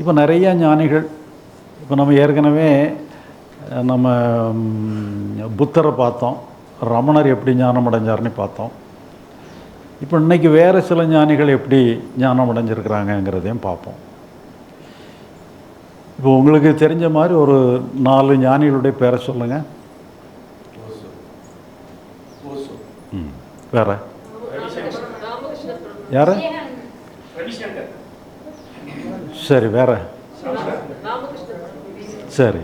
இப்போ நிறைய ஞானிகள் இப்போ நம்ம ஏற்கனவே நம்ம புத்தரை பார்த்தோம். ரமணர் எப்படி ஞானம் அடைஞ்சார்னு பார்த்தோம். இப்போ இன்னைக்கு வேறு சில ஞானிகள் எப்படி ஞானம் அடைஞ்சிருக்கிறாங்கங்கிறதையும் பார்ப்போம். இப்போ உங்களுக்கு தெரிஞ்ச மாதிரி ஒரு நாலு ஞானிகளுடைய பேரை சொல்லுங்கள் ம் வேற. யார்? சரி வேற. சரி.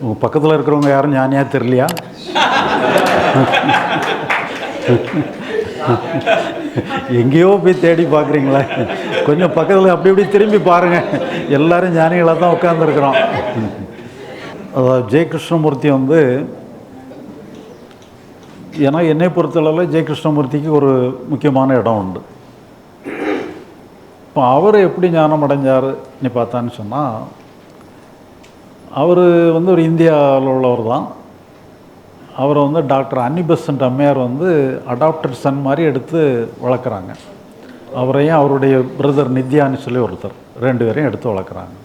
உங்கள் பக்கத்தில் இருக்கிறவங்க யாரும் ஞானியா தெரியலையா? எங்கேயோ போய் தேடி பார்க்குறீங்களே. கொஞ்சம் பக்கத்தில் அப்படி இப்படி திரும்பி பாருங்கள் எல்லாரும் ஞானிகளாக தான் உட்காந்துருக்குறோம் அதாவது ஜெயகிருஷ்ணமூர்த்தி வந்து ஏன்னா என்னை பொறுத்தளவில் ஜெய கிருஷ்ணமூர்த்திக்கு ஒரு முக்கியமான இடம் உண்டு. இப்போ அவர் எப்படி ஞானம் அடைஞ்சார் நீ பார்த்தான்னு சொன்னால் அவர் வந்து ஒரு இந்தியாவில் உள்ளவர் தான். அவரை வந்து டாக்டர் அன்னிபெசன்ட் அம்மையார் வந்து அடாப்டட் சன் மாதிரி எடுத்து வளர்க்குறாங்க. அவரையும் அவருடைய பிரதர் நித்யான்னு சொல்லி ஒருத்தர் ரெண்டு பேரையும் எடுத்து வளர்க்குறாங்க.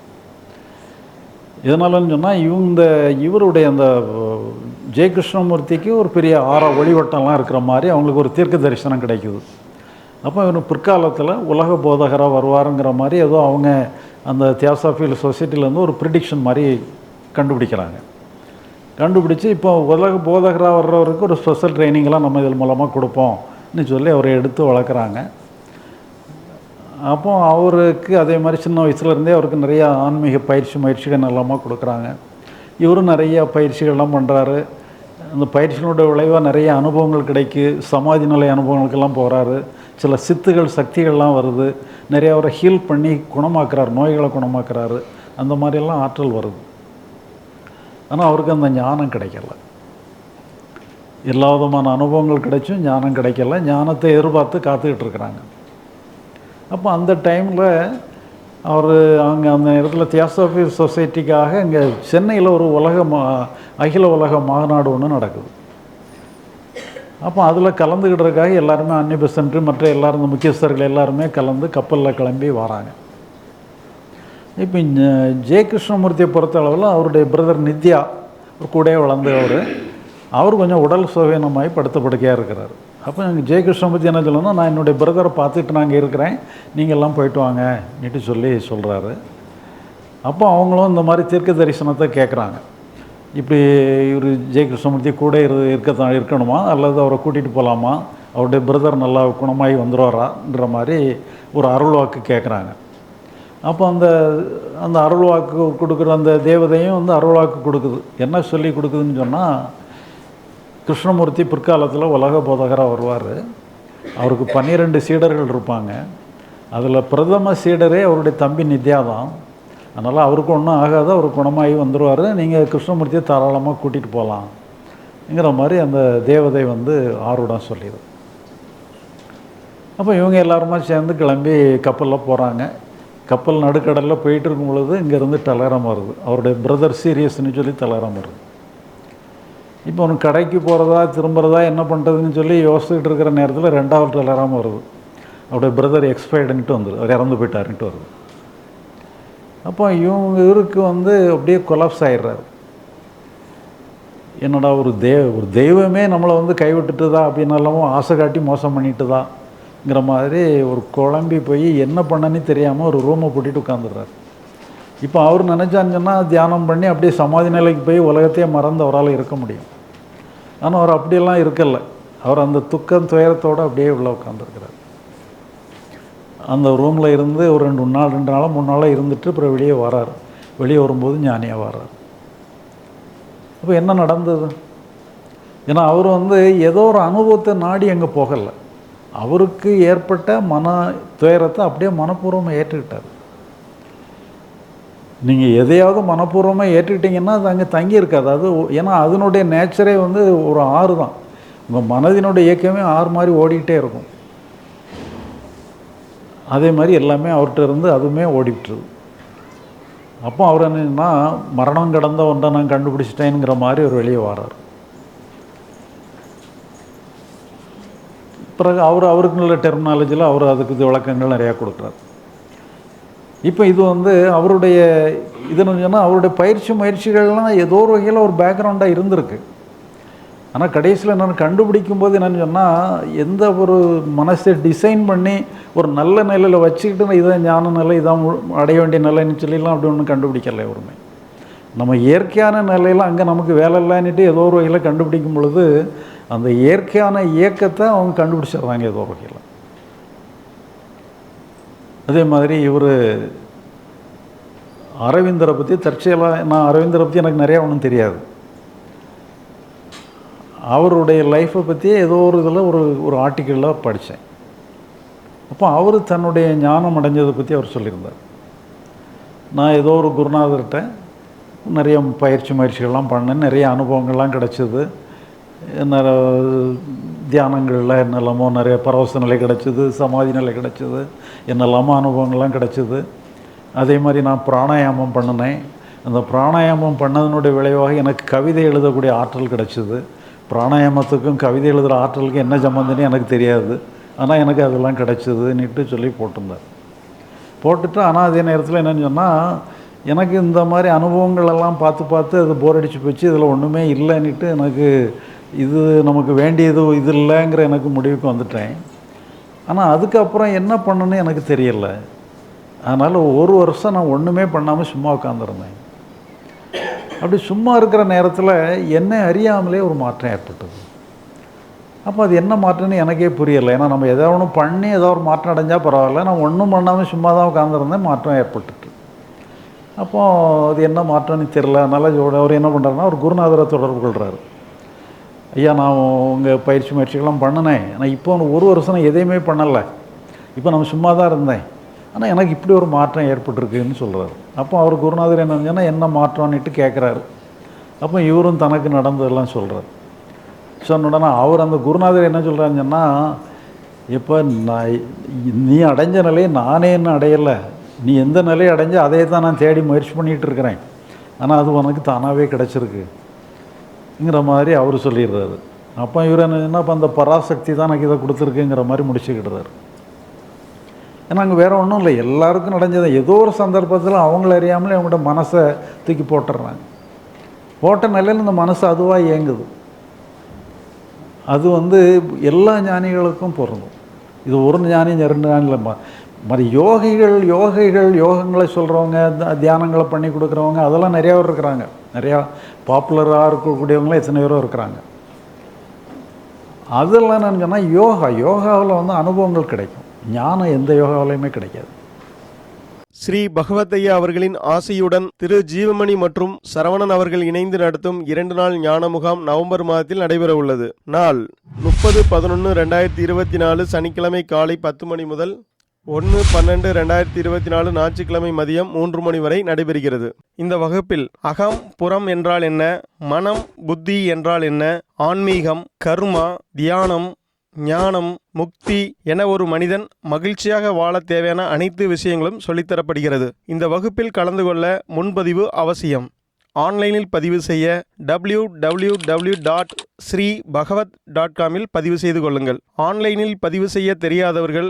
இதனாலன்னு சொன்னால் இவங்க இவருடைய அந்த ஜெய கிருஷ்ணமூர்த்திக்கு ஒரு பெரிய ஆற ஒளிவட்டம்லாம் இருக்கிற மாதிரி அவங்களுக்கு ஒரு தீர்க்க தரிசனம் கிடைக்குது. அப்போ இவர் பிற்காலத்தில் உலக போதகராக வருவாருங்கிற மாதிரி ஏதோ அவங்க அந்த தியாசாஃபியல் சொசைட்டிலேருந்து ஒரு ப்ரிடிக்ஷன் மாதிரி கண்டுபிடிக்கிறாங்க. கண்டுபிடிச்சி இப்போ உலக போதகராக வர்றவருக்கு ஒரு ஸ்பெஷல் ட்ரைனிங்லாம் நம்ம இதன் மூலமாக கொடுப்போம்னு சொல்லி அவரை எடுத்து வளர்க்குறாங்க. அப்போ அவருக்கு அதே மாதிரி சின்ன வயசுலேருந்தே அவருக்கு நிறையா ஆன்மீக பயிற்சி முயற்சிகள் எல்லாமா கொடுக்குறாங்க. இவரும் நிறைய பயிற்சிகள்லாம் பண்ணுறாரு அந்த பயிற்சிகளோட விளைவாக நிறைய அனுபவங்கள் கிடைக்கு. சமாதி நிலை அனுபவங்களுக்கெல்லாம் போகிறாரு சில சித்துகள் சக்திகள்லாம் வருது. நிறைய அவரை ஹீல் பண்ணி குணமாக்குறாரு நோய்களை குணமாக்குறாரு. அந்த மாதிரியெல்லாம் ஆற்றல் வருது. ஆனால் அவருக்கு அந்த ஞானம் கிடைக்கல. எல்லா விதமான அனுபவங்கள் கிடைச்சும் ஞானம் கிடைக்கல. ஞானத்தை எதிர்பார்த்து காத்துக்கிட்டு இருக்கிறாங்க. அப்போ அந்த டைமில் அவர் அங்கே அந்த இடத்துல தியாசபி சொசைட்டிக்காக இங்கே சென்னையில் ஒரு உலக மா அகில உலக மாநாடு ஒன்று நடக்குது. அப்போ அதில் கலந்துக்கிட்டுறதுக்காக எல்லாருமே அன்னிபெசன்ட் மற்ற எல்லாரும் இந்த முக்கியஸ்தர்கள் எல்லாருமே கலந்து கப்பலில் கிளம்பி வராங்க. இப்போ இந்த ஜெய கிருஷ்ணமூர்த்தியை பொறுத்த அளவில் அவருடைய பிரதர் நித்யா கூட வளர்ந்தவர். அவர் கொஞ்சம் உடல் சுவீனமாகி படுத்த படுக்கையாக இருக்கிறார். அப்போ எங்கள் ஜெயகிருஷ்ணன் பற்றி என்ன சொல்லணும்னா நான் என்னுடைய பிரதரை பார்த்துட்டு நாங்கள் இருக்கிறேன். நீங்கள் எல்லாம் போயிட்டு வாங்க நிட்டு சொல்லி சொல்கிறாரு அப்போ அவங்களும் இந்த மாதிரி தீர்க்க தரிசனத்தை கேட்குறாங்க இப்படி இவர் ஜெயகிருஷ்ணமூர்த்தி கூட இரு இருக்கத்தான் இருக்கணுமா? அல்லது அவரை கூட்டிகிட்டு போகலாமா அவருடைய பிரதர் நல்லா குணமாகி வந்துடுவாரான்ற மாதிரி ஒரு அருள் வாக்கு கேட்குறாங்க அப்போ அந்த அந்த அருள் வாக்கு கொடுக்குற அந்த தேவதையும் வந்து அருள் வாக்கு கொடுக்குது. என்ன சொல்லி கொடுக்குதுன்னு சொன்னால் கிருஷ்ணமூர்த்தி பிற்காலத்தில் உலக போதகராக வருவார். அவருக்கு பன்னிரெண்டு சீடர்கள் இருப்பாங்க. அதில் பிரதம சீடரே அவருடைய தம்பி நித்யா தான். அதனால் அவருக்கு ஒன்றும் ஆகாது அவர் குணமாகி வந்துடுவார் நீங்கள் கிருஷ்ணமூர்த்தியை தாராளமாக கூட்டிகிட்டு போகலாம்ங்கிற மாதிரி அந்த தேவதை வந்து ஆர்வடம் சொல்லிடுது அப்போ இவங்க எல்லாருமா சேர்ந்து கிளம்பி கப்பலில் போகிறாங்க கப்பல் நடுக்கடலில் போயிட்டு இருக்கும் பொழுது இங்கேருந்து டலரம் வருது. அவருடைய பிரதர் சீரியஸ்னு சொல்லி டலரம் வருது. இப்போ அவனுக்கு கடைக்கு போகிறதா திரும்புறதா என்ன பண்ணுறதுன்னு சொல்லி யோசிச்சுட்டு இருக்கிற நேரத்தில் ரெண்டாவது இல்லாமல் வருது. அவருடைய பிரதர் எக்ஸ்பயர்டுன்ட்டு வந்துடுது அவர் இறந்து போயிட்டாருன்ட்டு வருது. அப்போ இவங்க இவருக்கு வந்து அப்படியே கொலாப்ஸ் ஆயிடுறாரு. என்னடா ஒரு தே ஒரு தெய்வமே நம்மளை வந்து கைவிட்டுட்டுதா அப்படின்னாலும் ஆசை காட்டி மோசம் பண்ணிட்டுதாங்கிற மாதிரி ஒரு குழம்பி போய் என்ன பண்ணனே தெரியாமல் ஒரு ரூமை பூட்டிட்டு உட்காந்துடுறாரு இப்போ அவர் நினச்சான்னு தியானம் பண்ணி அப்படியே சமாதி நிலைக்கு போய் உலகத்தையே மறந்து அவரால் இருக்க முடியும். ஆனால் அவர் அப்படியெல்லாம் இருக்கல. அவர் அந்த துக்கம் துயரத்தோடு அப்படியே உள்ளே உட்காந்துருக்கிறார் அந்த ரூமில் இருந்து ஒரு ரெண்டு நாள் ரெண்டு நாளாக மூணு நாளாக இருந்துட்டு அப்புறம் வெளியே வரார். வெளியே வரும்போது ஞானியாக வரார். அப்போ என்ன நடந்தது? ஏன்னா அவர் வந்து ஏதோ ஒரு அனுபவத்தை நாடி அங்கே போகலை. அவருக்கு ஏற்பட்ட மன துயரத்தை அப்படியே மனப்பூர்வமாக ஏற்றுக்கிட்டார். நீங்கள் எதையாவது மனப்பூர்வமாக ஏற்றுக்கிட்டீங்கன்னா அது அங்கே தங்கி இருக்காது அது ஒ- ஏன்னா அதனுடைய நேச்சரே வந்து ஒரு ஆறு தான். உங்கள் மனதினுடைய இயக்கமே ஆறு மாதிரி ஓடிக்கிட்டே இருக்கும். அதே மாதிரி எல்லாமே அவர்கிட்ட இருந்து அதுவுமே ஓடிட்டுருது அப்போ அவர் என்னன்னா மரணம் கடந்த ஒன்றை நான் கண்டுபிடிச்சிட்டேங்கிற மாதிரி ஒரு வெளியே வரார் பிறகு அவர் அவருக்குள்ள டெர்மினாலஜியில் அவர் அதுக்கு இது விளக்கங்கள் நிறையா கொடுக்குறாரு. இப்போ இது வந்து அவருடைய இதுன்னு சொன்னால் அவருடைய பயிற்சி முயற்சிகள்லாம் ஏதோ ஒரு வகையில் ஒரு பேக்ரவுண்டாக இருந்திருக்கு. ஆனால் கடைசியில் நான் கண்டுபிடிக்கும் போது என்னன்னு சொன்னால் எந்த ஒரு மனசை டிசைன் பண்ணி ஒரு நல்ல நிலையில் வச்சுக்கிட்டு இதான் ஞான நிலை இதான் மு- அடைய வேண்டிய நிலைன்னு சொல்லிலாம் அப்படி ஒன்றும் கண்டுபிடிக்கல ஒருமை நம்ம இயற்கையான நிலையில் அங்கே நமக்கு வேலை இல்லைன்னுட்டு ஏதோ ஒரு வகையில் கண்டுபிடிக்கும் பொழுது அந்த இயற்கையான இயக்கத்தை அவங்க கண்டுபிடிச்சிடுறாங்க ஏதோ ஒரு வகையில். அதே மாதிரி இவர் அரவிந்தரை பற்றி தற்செயலாக நான் அரவிந்தரை பற்றி எனக்கு நிறையா ஒன்றும் தெரியாது. அவருடைய லைஃப்பை பற்றி ஏதோ ஒரு இதில் ஒரு ஒரு ஆர்டிக்கிளில் படித்தேன் அப்போ அவர் தன்னுடைய ஞானம் அடைஞ்சதை பற்றி அவர் சொல்லியிருந்தார். நான் ஏதோ ஒரு குருநாதர்கிட்ட நிறைய பயிற்சி முயற்சிகள்லாம் பண்ணேன் நிறைய அனுபவங்கள்லாம் கிடச்சிது. தியானங்களில் என்னெல்லாமோ நிறைய பரவச நிலை கிடச்சிது சமாதி நிலை கிடச்சிது என்னெல்லாமோ அனுபவங்கள்லாம் கிடச்சிது. அதே மாதிரி நான் பிராணாயாமம் பண்ணினேன். அந்த பிராணாயாமம் பண்ணதனுடைய விளைவாக எனக்கு கவிதை எழுதக்கூடிய ஆற்றல் கிடச்சிது. பிராணாயாமத்துக்கும் கவிதை எழுதுகிற ஆற்றலுக்கும் என்ன சம்மந்தம்னு எனக்கு தெரியாது. ஆனால் எனக்கு அதெல்லாம் கிடச்சிதுன்னுட்டு சொல்லி போட்டிருந்தார். போட்டுட்டு ஆனால் அதே நேரத்தில் என்னென்னு சொன்னால் எனக்கு இந்த மாதிரி அனுபவங்கள் எல்லாம் பார்த்து பார்த்து அது போர் அடித்து போச்சு இதில் ஒன்றுமே இல்லைன்னுட்டு எனக்கு இது நமக்கு வேண்டியது இது இல்லைங்கிற எனக்கு முடிவுக்கு வந்துட்டேன். ஆனால் அதுக்கப்புறம் என்ன பண்ணணும்னு எனக்கு தெரியல. அதனால் ஒரு வருஷம் நான் ஒன்றுமே பண்ணாமல் சும்மா உட்காந்துருந்தேன் அப்படி சும்மா இருக்கிற நேரத்தில் என்னை அறியாமலே ஒரு மாற்றம் ஏற்பட்டது. அப்போ அது என்ன மாற்றம்னு எனக்கே புரியலை. ஏன்னா நம்ம எதாவது ஒன்று பண்ணி ஏதோ ஒரு மாற்றம் அடைஞ்சால் பரவாயில்ல. நான் ஒன்றும் பண்ணாமல் சும்மா தான் உட்காந்துருந்தேன் மாற்றம் ஏற்பட்டுட்டு. அப்போது அது என்ன மாற்றம்னு தெரில அதனால் அவர் என்ன பண்ணுறாருன்னா ஒரு குருநாதரை தொடர்பு கொள்கிறாரு ஐயா நான் உங்கள் பயிற்சி முயற்சிகள்லாம் பண்ணினேன். ஆனால் இப்போ ஒரு வருஷம் நான் எதையுமே பண்ணலை. இப்போ நம்ம சும்மா தான் இருந்தேன். ஆனால் எனக்கு இப்படி ஒரு மாற்றம் ஏற்பட்டிருக்குன்னு சொல்கிறாரு அப்போ அவர் குருநாதர் என்ன செஞ்சோன்னா என்ன மாற்றம்னுட்டு கேட்குறாரு அப்போ இவரும் தனக்கு நடந்ததெல்லாம் சொல்கிறார் சொன்ன உடனே அவர் அந்த குருநாதர் என்ன சொல்கிறாருன்னு சொன்னால் இப்போ நான் நீ அடைஞ்ச நிலையை நானே இன்னும் அடையலை. நீ எந்த நிலையை அடைஞ்ச அதே தான் நான் தேடி முயற்சி பண்ணிகிட்டு இருக்கிறேன். ஆனால் அது உனக்கு தானாகவே கிடச்சிருக்கு. ங்கிற மாதிரி அவர் சொல்லிடுறாரு. அப்போ இவர் என்ன இப்போ அப்போ அந்த பராசக்தி தான் எனக்கு இதை கொடுத்துருக்குங்கிற மாதிரி முடிச்சுக்கிடுறாரு. ஏன்னா அங்கே வேறு ஒன்றும் இல்லை எல்லாருக்கும் நடஞ்சது ஏதோ ஒரு சந்தர்ப்பத்தில் அவங்கள அறியாமலே அவங்களோட மனசை தூக்கி போட்டுடுறாங்க. போட்ட நிலையில் இந்த மனசு அதுவாக இயங்குது. அது வந்து எல்லா ஞானிகளுக்கும் பொருந்தும். இது ஒரு ஞானி ரெண்டு ஞானியில் மாதிரி யோகிகள் யோகைகள் யோகங்களை சொல்கிறவங்க தியானங்களை பண்ணி கொடுக்குறவங்க அதெல்லாம் நிறையா பேர் இருக்கிறாங்க. நிறையா பாப்புலராக இருக்கக்கூடியவங்களாம் எத்தனை பேரும் இருக்கிறாங்க. அதெல்லாம் என்னன்னு சொன்னால் யோகா யோகாவில் வந்து அனுபவங்கள் கிடைக்கும். ஞானம் எந்த யோகாவிலையுமே கிடைக்காது. ஸ்ரீ பகவத்தையா அவர்களின் ஆசையுடன் திரு ஜீவமணி மற்றும் சரவணன் அவர்கள் இணைந்து நடத்தும் இரண்டு நாள் ஞான முகாம் நவம்பர் மாதத்தில் நடைபெற உள்ளது. நாள் முப்பது பதினொன்று ரெண்டாயிரத்தி இருபத்தி நாலு சனிக்கிழமை காலை பத்து மணி முதல் ஒன்று பன்னெண்டு ரெண்டாயிரத்தி இருபத்தி நாலு ஞாயிற்றுக்கிழமை மதியம் மூன்று மணி வரை நடைபெறுகிறது. இந்த வகுப்பில் அகம் புறம் என்றால் என்ன மனம் புத்தி என்றால் என்ன ஆன்மீகம் கர்மா தியானம் ஞானம் முக்தி என ஒரு மனிதன் மகிழ்ச்சியாக வாழ தேவையான அனைத்து விஷயங்களும் சொல்லித்தரப்படுகிறது. இந்த வகுப்பில் கலந்து கொள்ள முன்பதிவு அவசியம். ஆன்லைனில் பதிவு செய்ய W W W dot Sri Bhagavath dot காமில் பதிவு செய்து கொள்ளுங்கள். ஆன்லைனில் பதிவு செய்ய தெரியாதவர்கள்